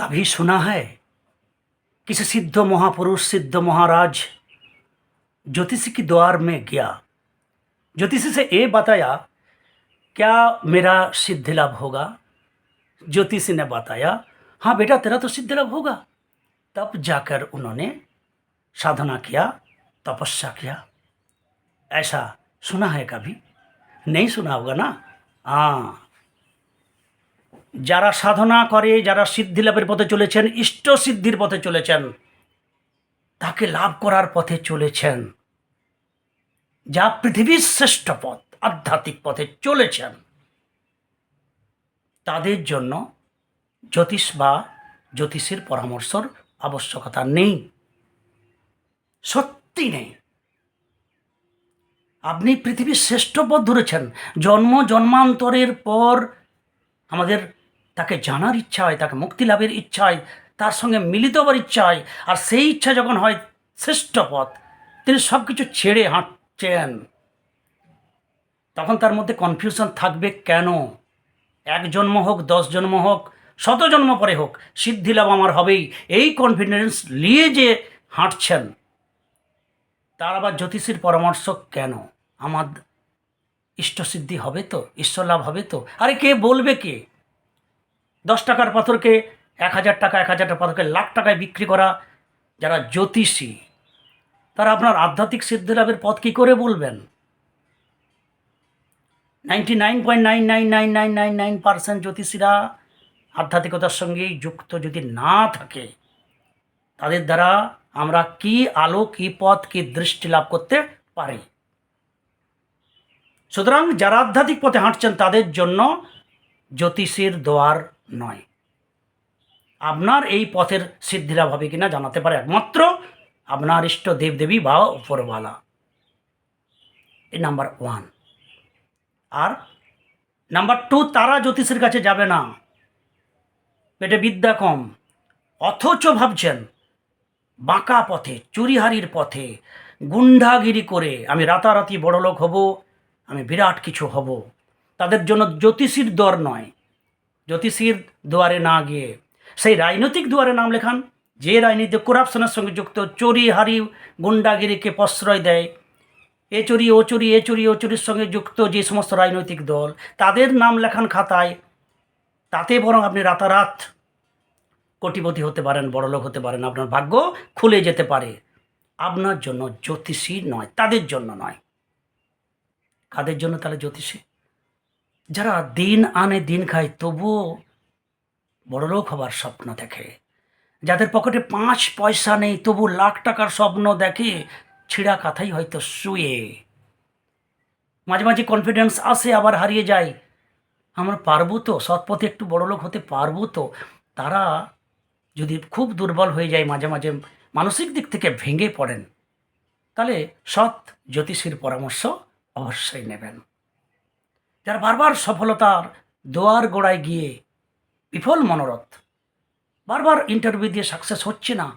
कभी सुना है? किसी सिद्ध महापुरुष, सिद्ध महाराज ज्योतिषी की द्वार में गया? ज्योतिषी से ये बताया, क्या मेरा सिद्ध लाभ होगा? ज्योतिषी ने बताया हाँ बेटा, तेरा तो सिद्ध लाभ होगा। तब जाकर उन्होंने साधना किया, तपस्या किया। ऐसा सुना है कभी? नहीं सुना होगा ना? हाँ। যারা সাধনা করে, যারা সিদ্ধি লাভের পথে চলেছেন, ইষ্ট সিদ্ধির পথে চলেছেন, তাকে লাভ করার পথে চলেছেন। যা পৃথিবীর শ্রেষ্ঠ পথ, আধ্যাত্মিক পথে চলেছেন। তাদের জন্য জ্যোতিষ বা জ্যোতিষের পরামর্শর আবশ্যকতা নেই। সত্যি নেই। আপনি পৃথিবীর শ্রেষ্ঠ পথ ধরেছেন। জন্ম, জন্মান্তরের পর আমাদের তাকে জানার ইচ্ছা হয় তাকে মুক্তি লাভের ইচ্ছা হয় তার সঙ্গে মিলিত হবার ইচ্ছা হয় আর সেই ইচ্ছা যখন হয় শ্রেষ্ঠ পথ, তিনি সব কিছু ছেড়ে হাঁটছেন। তখন তার মধ্যে কনফিউশন থাকবে কেন? এক জন্ম হোক, দশ জন্ম হোক, শত জন্ম পরে হোক, সিদ্ধি লাভ আমার হবেই। এই কনফিডেন্স নিয়ে যে হাঁটছেন, তার আবার জ্যোতিষীর পরামর্শ কেন? আমার ইষ্টসিদ্ধি হবে তো? ঈশ্বর লাভ হবে তো? আরে কে বলবে কে? দশ টাকার পাথরকে, এক হাজার টাকা, এক হাজার টাকা পাথরকে, লাখ টাকায় বিক্রি করা যারা জ্যোতিষী, তারা আপনার আধ্যাত্মিক সিদ্ধি লাভের পথ কী করে বলবেন? Ninety nine point nine nine nine nine nine nine percent জ্যোতিষীরা আধ্যাত্মিকতার সঙ্গেই যুক্ত যদি না থাকে, তাদের দ্বারা আমরা কি আলো, কি পথ, কি দৃষ্টি লাভ করতে পারি? সুতরাং যারা আধ্যাত্মিক পথে হাঁটছেন, তাদের জন্য জ্যোতিষীর দোয়ার নয়। আপনার এই পথের সিদ্ধি লাভ হবে কিনা জানাতে পারে একমাত্র আপনার ইষ্ট দেবদেবী বা উপরওয়ালা। এই নাম্বার ওয়ান। আর নাম্বার টু, তারা জ্যোতিষের কাছে যাবে না। পেটে বিদ্যা কম। অথচ ভাবছেন, বাঁকা পথে, চুরিহারির পথে, গুন্ডাগিরি করে আমি রাতারাতি বড়লোক হব, আমি বিরাট কিছু হব। তাদের জন্য জ্যোতিষীর দর নয়। জ্যোতিষীর দুয়ারে না গিয়ে। সেই রাজনৈতিক দুয়ারে নাম লেখান, যে রাজনীতি করাপশনের সঙ্গে যুক্ত, চুরি, হারি, গুন্ডাগিরিকে প্রশ্রয় দেয়। এ চুরি, ও চুরি, এ চুরি, ও চুরির সঙ্গে যুক্ত যে সমস্ত রাজনৈতিক দল, তাদের নাম লেখান খাতায়। তাতে বরং আপনি রাতারাত কোটিপতি হতে পারেন, বড়লোক হতে পারেন, আপনার ভাগ্য খুলে যেতে পারে। আপনার জন্য জ্যোতিষী নয়, তাদের জন্য নয়। কাদের জন্য তাহলে জ্যোতিষী? যারা দিন আনে দিন খায়, তবুও বড়লোক হবার স্বপ্ন দেখে। যাদের পকেটে পাঁচ পয়সা নেই তবু লাখ টাকার স্বপ্ন দেখে, ছিঁড়া কাথাই হয়তো শুয়ে। মাঝে মাঝে কনফিডেন্স আসে, আবার হারিয়ে যায়। আমরা পারব তো সৎপথে একটু বড়লোক হতে পারব তো। তারা যদি খুব দুর্বল হয়ে যায়, মাঝে মাঝে মানসিক দিক থেকে ভেঙে পড়েন, তাহলে সৎ জ্যোতিষীর পরামর্শ অবশ্যই নেবেন। যারা বারবার সফলতার দোয়ার গোড়ায় গিয়ে বিফল মনোরথ। বারবার ইন্টারভিউ দিয়ে সাকসেস হচ্ছে না।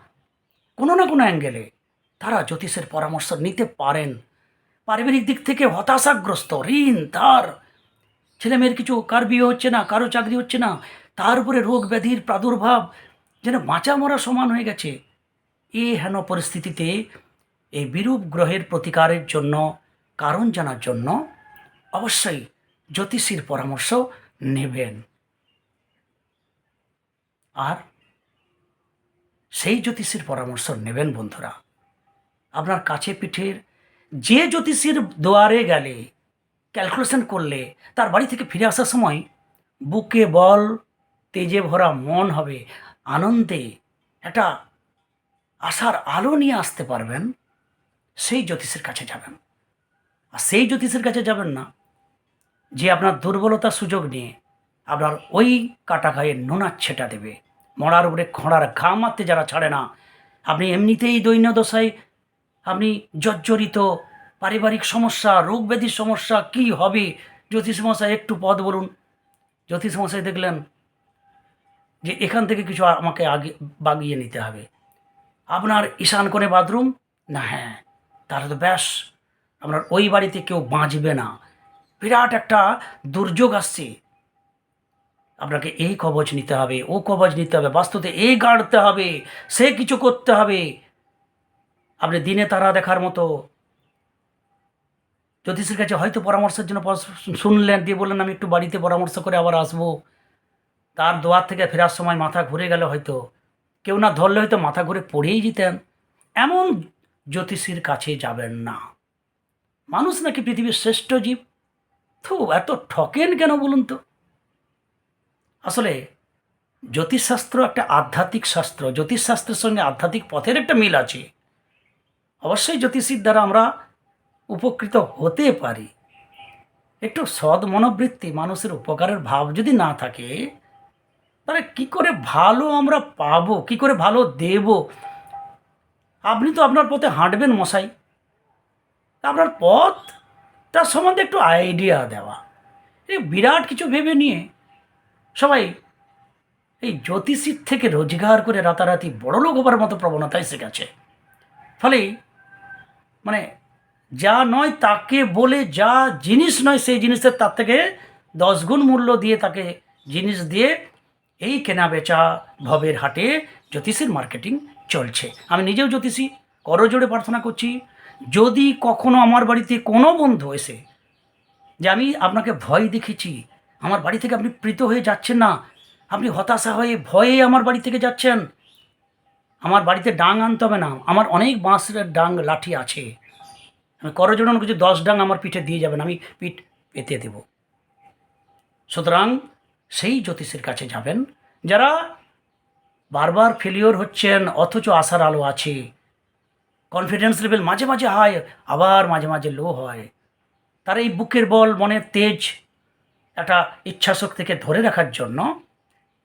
কোনো না কোনো অ্যাঙ্গেলে তারা জ্যোতিষের পরামর্শ নিতে পারেন। পারিবারিক দিক থেকে হতাশাগ্রস্ত, ঋণ, তার ছেলে মেয়ের কিছু কার বিয়ে হচ্ছে না, কারও চাকরি হচ্ছে না, তার উপরে রোগ ব্যাধির প্রাদুর্ভাব যেন বাঁচা মরা সমান হয়ে গেছে। এই হেন পরিস্থিতিতে এই বিরূপ গ্রহের প্রতিকারের জন্য, কারণ জানার জন্য অবশ্যই জ্যোতিষীর পরামর্শ নেবেন। আর সেই জ্যোতিষীর পরামর্শ নেবেন বন্ধুরা। আপনার কাছে পিঠের যে জ্যোতিষীর দোয়ারে গেলে ক্যালকুলেশন করলে, তার বাড়ি থেকে ফিরে আসার সময় বুকে বল, তেজে ভরা মন হবে, আনন্দে একটা আশার আলো নিয়ে আসতে পারবেন, সেই জ্যোতিষের কাছে যাবেন। আর সেই জ্যোতিষের কাছে যাবেন না যে আপনার দুর্বলতার সুযোগ নিয়ে আপনার ওই কাটা গায়ে নোনার ছেটা দেবে। মরার উপরে খড়ার ঘা মারতে যারা ছাড়ে না, আপনি এমনিতেই দৈন্য দশায় আপনি জর্জরিত পারিবারিক সমস্যা রোগ ব্যাধির সমস্যা, কি হবে? জ্যোতিষ মশাই একটু পদ বলুন। জ্যোতিষ মশাই দেখলেন যে এখান থেকে কিছু আমাকে আগে বাগিয়ে নিতে হবে। আপনার ঈশান কোণে বাথরুম? না হ্যাঁ তাহলে তো ব্যাস, আপনার ওই বাড়িতে কেউ বাঁচবে না। বিরাট একটা দুর্যোগ আসছে। আপনাকে এই কবচ নিতে হবে, ও কবচ নিতে হবে, বাস্তুতে এই গাড়তে হবে, সে কিছু করতে হবে। আপনি দিনে তারা দেখার মতো। জ্যোতিষের কাছে হয়তো পরামর্শের জন্য শুনলেন, দিয়ে বললেন, আমি একটু বাড়িতে পরামর্শ করে আবার আসব। তার দোয়ার থেকে ফেরার সময় মাথা ঘুরে গেল হয়তো। কেউ না ধরলে হয়তো মাথা ঘুরে পড়েই যেতেন। এমন জ্যোতিষীর কাছে যাবেন না। মানুষ নাকি পৃথিবীর শ্রেষ্ঠ জীব। থু এত ঠকেন কেন বলুন তো? আসলে জ্যোতিষশাস্ত্র একটা আধ্যাত্মিক শাস্ত্র। জ্যোতিষশাস্ত্রের সঙ্গে আধ্যাত্মিক পথের একটা মিল আছে। অবশ্যই জ্যোতিষীর দ্বারা আমরা উপকৃত হতে পারি। একটু সৎ মনোবৃত্তি মানুষের উপকারের ভাব যদি না থাকে, তাহলে কি করে ভালো আমরা পাবো? কি করে ভালো দেব? আপনি তো আপনার পথে হাঁটবেন মশাই। আপনার পথ তার সম্বন্ধে একটু আইডিয়া দেওয়া। এই বিরাট কিছু ভেবে নিয়ে সবাই এই জ্যোতিষীর থেকে রোজগার করে রাতারাতি বড়লোক হবার মতো প্রবণতায় শিখেছে ফলে মানে যা নয় তাকে বলে যা জিনিস নয় সেই জিনিসের তার থেকে দশ গুণ মূল্য দিয়ে তাকে জিনিস দিয়ে এই কেনা বেচা ভবের হাটে জ্যোতিষীর মার্কেটিং চলছে। আমি নিজেও জ্যোতিষী, করজোড়ে প্রার্থনা করছি। যদি কখনো আমার বাড়িতে কোনো বন্ধু এসে যে আমি আপনাকে ভয় দেখেছি, আমার বাড়ি থেকে আপনি প্রীত হয়ে যাচ্ছেন না, আপনি হতাশা হয়ে ভয়ে আমার বাড়ি থেকে যাচ্ছেন, আমার বাড়িতে ডাং আনতে হবে না, আমার অনেক বাঁশের ডাং লাঠি আছে, আমি করজোড়ানো কিছু দশ ডাং আমার পিঠে দিয়ে যাবেন, আমি পিঠ পেতে দেব। সুতরাং সেই জ্যোতিষের কাছে যাবেন, যারা বারবার ফেলিওর হচ্ছেন, অথচ আশার আলো আছে কনফিডেন্স লেভেল মাঝে মাঝে হয়, আবার মাঝে মাঝে লো হয়। তার এই বুকের বল, মনের তেজ একটা ইচ্ছাশক্তিকে ধরে রাখার জন্য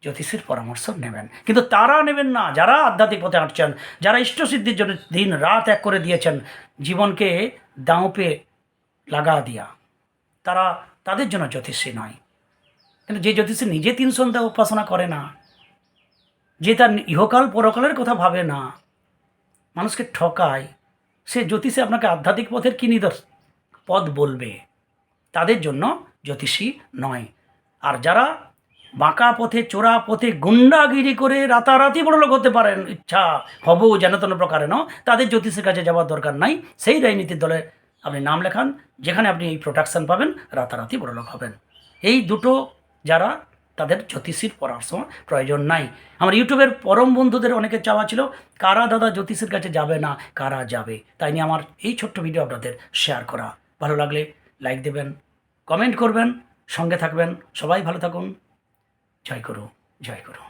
জ্যোতিষের পরামর্শ নেবেন। কিন্তু তারা নেবেন না, যারা আধ্যাত্মিক পথে হাঁটছেন, যারা ইষ্টসিদ্ধির জন্য দিন রাত এক করে দিয়েছেন, জীবনকে দাঁপে লাগা দিয়া। তারা তাদের জন্য জ্যোতিষী নয়। কিন্তু যে জ্যোতিষী নিজে তিন সন্ধ্যা উপাসনা করে না, যে তার ইহকাল পরকালের কথা ভাবে না মানুষকে ঠকায়, সে জ্যোতিষে আপনাকে আধ্যাত্মিক পথের কী নিদর্শ? পথ বলবে। তাদের জন্য জ্যোতিষী নয়। আর যারা বাঁকা পথে, চোরা পথে গুন্ডাগিরি করে রাতারাতি বড় লোক হতে পারেন, ইচ্ছা হব যেন তেন প্রকারে ন তাদের জ্যোতিষের কাছে যাওয়ার দরকার নাই। সেই রাজনীতির দলে আপনি নাম লেখান, যেখানে আপনি এই প্রোটেকশন পাবেন, রাতারাতি বড় লোক হবেন। এই দুটো যারা তাদের জ্যোতিষীর পরামর্শ প্রয়োজন নাই। আমার ইউটিউবের পরম বন্ধুদের অনেকে চাওয়া ছিল, কারা দাদা জ্যোতিষের কাছে যাবে না? কারা যাবে? তাই নিয়ে আমার এই ছোট্ট ভিডিও আপনাদের শেয়ার করা। ভালো লাগলে লাইক দেবেন কমেন্ট করবেন, সঙ্গে থাকবেন। সবাই ভালো থাকুন। জয় করু জয় করু